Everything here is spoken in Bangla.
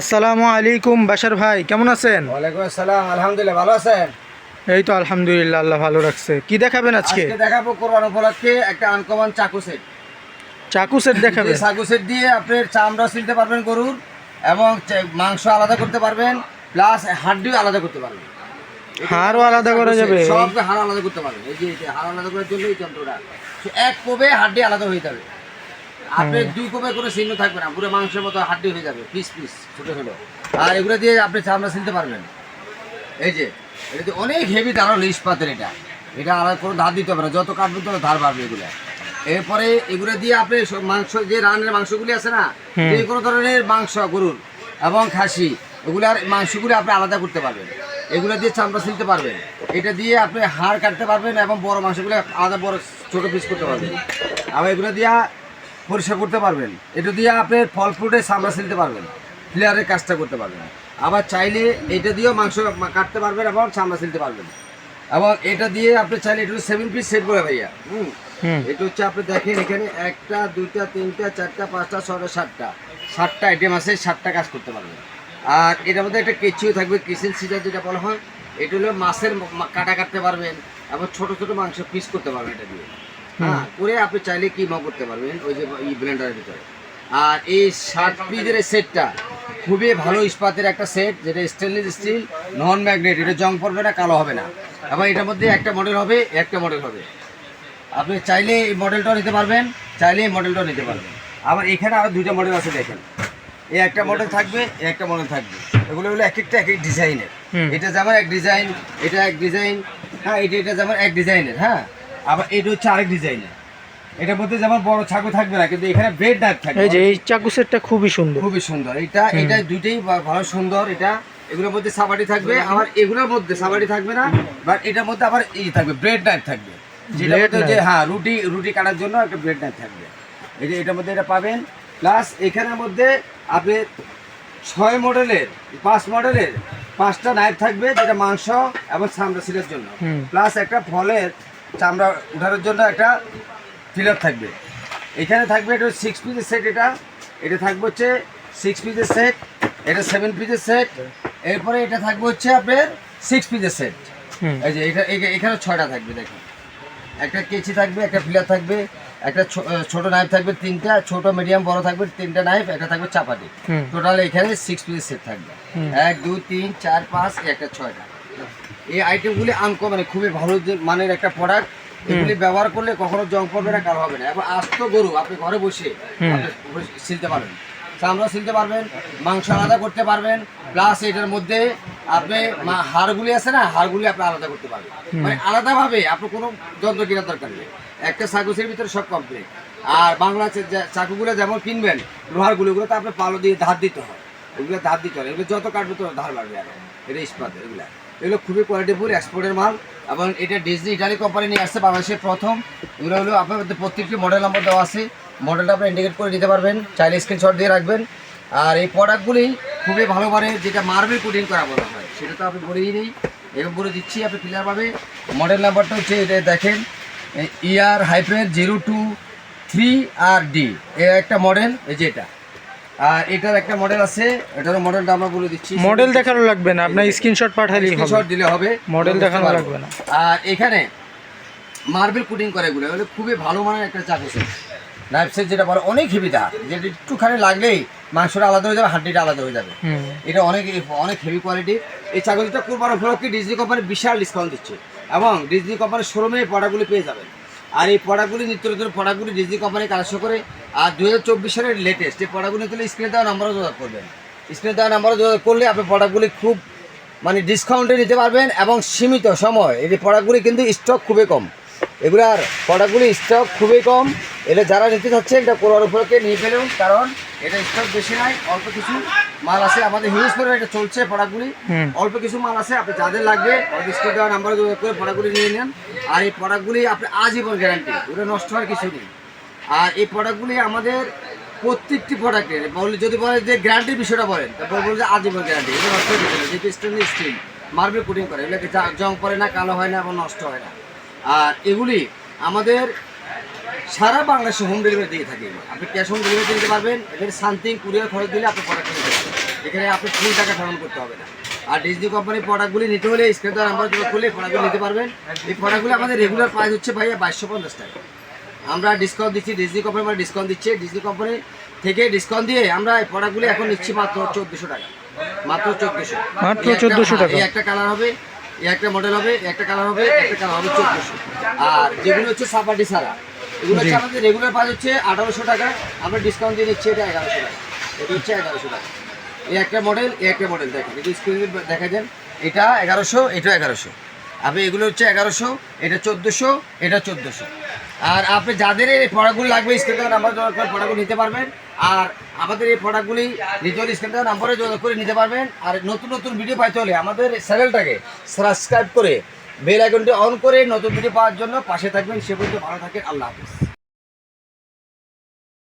আসসালামু আলাইকুম বাশার ভাই কেমন আছেন? ওয়ালাইকুম আসসালাম আলহামদুলিল্লাহ ভালো আছেন? এই তো আলহামদুলিল্লাহ আল্লাহ ভালো রাখছে। কি দেখাবেন আজকে? আজকে দেখাবো কোরবান উপলক্ষে একটা আনকমন চাকু সেট চাকু সেট দেখাবেন? চাকু সেট দিয়ে আপনি চামড়া ছিলতে পারবেন গরুর এবং মাংস আলাদা করতে পারবেন প্লাস হাড্ডিও আলাদা করতে পারবেন। হাড়ও আলাদা করা যাবে। সব হাড় আলাদা করতে পারবেন। এই যে হাড় আলাদা করার জন্য এই যন্ত্রটা এক কোবে হাড্ডি আলাদা হয়ে যাবে। আপনি দুই কোবে কোনো চিহ্ন থাকবে না পুরো মাংসের মতো হাড্ডি হয়ে যাবে পিস পিস ছোট ছোট। আর এগুলো দিয়ে আপনি চামড়া ছিলতে পারবেন। এই যে এটা অনেক হেভি ধার হলো ইস্পাতের এটা। এটা আলাদা কোনো ধার দিতে হবে না যত কাটবে তত ধার বাড়বে এগুলো। এরপরে এগুলো দিয়ে আপনি সব মাংস যে রানের মাংসগুলি আছে না যে কোনো ধরনের মাংস গরুর এবং খাসি এগুলার মাংসগুলি আপনি আলাদা করতে পারবেন। এগুলো দিয়ে চামড়া ছিলতে পারবেন। এটা দিয়ে আপনি হাড় কাটতে পারবেন এবং বড় মাংসগুলো আলাদা বড় ছোটো পিস করতে পারবেন। আবার এগুলো দিয়ে পরিষ্কার করতে পারবেন। এটা দিয়ে আপনি ফল ফ্রুটে চামড়া ছিলতে পারবেন। ফ্লেয়ারের কাজটা করতে পারবেন। আবার চাইলে এটা দিয়েও মাংস কাটতে পারবেন এবং চামড়া ছিলতে পারবেন। এবং এটা দিয়ে আপনি চাইলে একটু সেভেন পিস সেট করে ভাইয়া। হুম? হুম। এটা হচ্ছে আপনি দেখেন এখানে একটা দুইটা তিনটা চারটা পাঁচটা ছটা সাতটা। সাতটা আইটেম আছে সাতটা কাজ করতে পারবেন। আর এটার মধ্যে একটা কেচিও থাকবে কিচেন সিজার যেটা বলা হয়। এটা হলো মাছের কাটা কাটতে পারবেন এবং ছোট ছোট মাংস পিস করতে পারবেন এটা দিয়ে। হ্যাঁ করে আপনি চাইলে কি কিমা করতে পারবেন? ওই যে এই ব্লেন্ডারের ভিতরে। আর এই ষাট পিসের এই সেটটা খুবই ভালো ইস্পাতের একটা সেট যেটা স্টেনলেস স্টিল নন ম্যাগনেট এটা জং পড়বে না কালো হবে না। এবং এটার মধ্যে একটা মডেল হবে একটা মডেল হবে। আপনি চাইলে এই মডেলটাও নিতে পারবেন চাইলে এই মডেলটাও নিতে পারবেন। আবার এখানে আরও দুইটা মডেল আছে দেখেন। এই একটা মডেল থাকবে এই একটা মডেল থাকবে। এগুলো হলো এক একটা এক এক ডিজাইনের এটা যেমন এক ডিজাইন এটা এক ডিজাইন হ্যাঁ এটা এটা যেমন এক ডিজাইনের হ্যাঁ। আবার এটা হচ্ছে আরেক ডিজাইনের এটার মধ্যে যেমন বড় ছাগল থাকবে না কিন্তু এখানে ব্রেড ডাক থাকবে। এই যে এই চাকু সেটটা খুবই সুন্দর। খুবই সুন্দর। এটা এটা দুইটাই ভালো সুন্দর। এটা এগুলোর মধ্যে সাবাটি থাকবে। আবার এগুলোর মধ্যে সাবাটি থাকবে না বাট এটার মধ্যে আবার এই থাকবে ব্রেড নাইফ থাকবে। যেটা যে হ্যাঁ রুটি রুটি কাটার জন্য একটা ব্রেড নাইফ থাকবে। এই যে এটার মধ্যে এটা পাবেন। প্লাস এখানের মধ্যে আপনি ছয় মডেলের পাঁচ মডেলের পাঁচটা নাইফ থাকবে যেটা মাংস এবং চামড়া সিলের জন্য। প্লাস একটা ফলের চামড়া উঠানোর জন্য একটা ফিলার থাকবে। এখানে থাকবে এটা সিক্স পিসের সেট এটা। এটা থাকবে হচ্ছে সিক্স পিসের সেট এটা সেভেন পিসের সেট এরপরে এটা থাকবে হচ্ছে আপনার সিক্স পিসের সেট এই যে এটা এখা- এখানে ছয়টা থাকবে দেখুন। একটা কেচি থাকবে একটা ফিলার থাকবে একটা ছোট নাইফ থাকবে তিনটা ছোট মিডিয়াম বড় থাকবে তিনটা নাইফ একটা থাকবে চাপাটি। টোটাল এখানে সিক্স পিসের সেট থাকবে। এক দুই তিন চার পাঁচ একটা ছয়টা। এই আইটেমগুলি আনকো মানে খুবই ভালো মানের একটা প্রোডাক্ট এগুলি ব্যবহার করলে কখনো জং পড়বে না কারও হবে না। এবং আস্ত গরু আপনি ঘরে বসে। আপনি ছিলতে পারবেন। চামড়া ছিলতে পারবেন মাংস আলাদা করতে পারবেন প্লাস এটার মধ্যে আপনি হাড়গুলি আছে না হাড়গুলি আপনি আলাদা করতে পারবেন। মানে আলাদাভাবে আপনি কোনো যন্ত্র কেনার দরকার নেই। একটা সাকুসের ভিতরে সব কমপ্লিট আর বাংলা চাকুগুলো যেমন কিনবেন লোহারগুলো ওগুলো তো আপনার পালো দিয়ে ধার দিতে হয়। এগুলো ধার দিতে হয় এগুলো যত কাটবে তত ধার বাড়বে আর। এটা ইস্পাত এগুলো। এগুলো খুবই কোয়ালিটিফুল এক্সপোর্টের মাল। এবং এটা ডিজনি ইটালি কোম্পানি নিয়ে আসছে, বাংলাদেশের প্রথম। এগুলো হলো আপনার প্রত্যেকটি মডেল নম্বর দেওয়া আছে। মডেলটা আপনি ইন্ডিকেট করে দিতে পারবেন। চাইলে স্ক্রিনশট দিয়ে রাখবেন। আর এই প্রোডাক্টগুলি খুবই ভালো মানে যেটা মার্বেল কোটিং করা বলা হয়। সেটা তো আপনি বলেই নেই। এবং বলে দিচ্ছি, আপনি ক্লিয়ারভাবে মডেল নাম্বারটা হচ্ছে, এটা দেখেন year hyphen zero two three আর ডি একটা মডেল এই যে এটা। আর এটার একটা মডেল আছে। এটার মডেলটা আমরা বলে দিচ্ছি। মডেল দেখানো লাগবে না আপনার স্ক্রিনশট পাঠালেই হবে। স্ক্রিনশট দিলে হবে। মডেল দেখানো লাগবে না। আর এখানে মার্বেল কোটিং করে এগুলো। এগুলো খুবই ভালো মানের একটা চাকু নাইফ সেট যেটা বলে অনেক হেভিটা যেটা একটুখানি লাগলেই মাংসটা আলাদা হয়ে যাবে হাড্ডিটা আলাদা হয়ে যাবে। এটা অনেক অনেক হেভি কোয়ালিটি এই ছাগলটা কুরবান উপলক্ষে ডিজনি কোম্পানি বিশাল ডিসকাউন্ট দিচ্ছে। এবং ডিজনি কোম্পানির শোরুমে এই প্রোডাক্টগুলি পেয়ে যাবেন। আর এই পড়াগুলি নিত্য নতুন পড়াগুলি ডিজি কোম্পানি কালেকশন করে, আর দু হাজার চব্বিশ সালের লেটেস্ট এই পড়াগুলি তুলে স্ক্রিনে দেওয়া নাম্বারও যোগাযোগ করবেন। স্ক্রিনে দেওয়া নাম্বারও যোগাযোগ করলে আপনি পড়াগুলি খুব মানে ডিসকাউন্টে নিতে পারবেন এবং সীমিত সময়। এই যে প্রোডাক্টগুলি কিন্তু স্টক খুবই কম। এগুলার প্রোডাক্টগুলি স্টক খুবই কম। এটা যারা নিতে চাচ্ছেন এটা কোরআন উপলক্ষে নিয়ে ফেলুন কারণ এটা স্টক বেশি নাই অল্প কিছু মাল আছে আমাদের হিউজ করে এটা চলছে প্রোডাক্টগুলি অল্প কিছু মাল আছে আপনি যাদের লাগবে স্ক্রিন দেওয়ার নাম্বারে যোগাযোগ করে প্রোডাক্টগুলি নিয়ে নেন। আর এই প্রোডাক্টগুলি আপনি আজীবন গ্যারান্টি ওটা নষ্ট হওয়ার কিছু নেই। আর এই প্রোডাক্টগুলি আমাদের প্রত্যেকটি প্রোডাক্টের বলে যদি বলে যে গ্যারান্টির বিষয়টা বলেন তারপর বলব যে আজীবন গ্যারান্টি এটা নষ্ট হয়ে না যেহেতু স্টেনলেস স্টিল মার্বেল কোটিং করে এগুলোকে জং পড়ে না কালো হয় না এবং নষ্ট হয় না। আর এগুলি আমাদের সারা বাংলাদেশে হোম ডেলিভারি দিয়ে থাকি আপনি ক্যাশ অন ডেলিভারি দিতে পারবেন এদের সামথিং কুরিয়ার খরচ দিলে আপনি প্রোডাক্ট নিতে পারবেন। এখানে আপনি ফুল টাকা ধারণ করতে হবে না। আর ডিজনি কোম্পানির প্রোডাক্টগুলি নিতে হলে স্ক্রিন নাম্বার যোগ করলে প্রোডাক্টগুলি নিতে পারবেন। এই প্রোডাক্টগুলি আমাদের রেগুলার প্রাইস হচ্ছে ভাইয়া বাইশশো পঞ্চাশ টাকা। আমরা ডিসকাউন্ট দিচ্ছি ডিজনি কোম্পানি মানে ডিসকাউন্ট দিচ্ছে। ডিজনি কোম্পানি থেকে ডিসকাউন্ট দিয়ে আমরা এই প্রোডাক্টগুলি এখন নিচ্ছি মাত্র চোদ্দোশো টাকা। মাত্র চোদ্দোশো। মাত্র 1400 টাকা। একটা কালার হবে এই একটা মডেল হবে একটা কালার হবে একটা কালার হবে চোদ্দোশো। আর যেগুলো হচ্ছে সাপাটি সারা এগুলো হচ্ছে আমাদের রেগুলার প্রাইস হচ্ছে আঠারোশো টাকা। আমরা ডিসকাউন্ট দিয়ে নিচ্ছি এটা এগারোশো টাকা। এটা হচ্ছে এগারোশো টাকা। এই একটা মডেল এই একটা মডেল দেখেন এটা স্ক্রিনে দেখা যান এটা এগারোশো এটা এগারোশো। আপনি এগুলো হচ্ছে এগারোশো এটা চোদ্দোশো এটা চোদ্দোশো। আর আপনি যাদের এই প্রোডাক্টগুলি লাগবে স্ক্রিন নাম্বার যোগাযোগ করে প্রোডাক্টগুলি নিতে পারবেন। আর আমাদের এই প্রোডাক্টগুলি হলে স্ক্রিন নাম্বারে যোগাযোগ করে নিতে পারবেন। আর নতুন নতুন ভিডিও পাইতে হলে আমাদের চ্যানেলটাকে সাবস্ক্রাইব করে বেল আইকনটি অন করে নতুন ভিডিও পাওয়ার জন্য পাশে থাকবেন। সে পর্যন্ত ভালো থাকেন। আল্লাহ হাফিজ।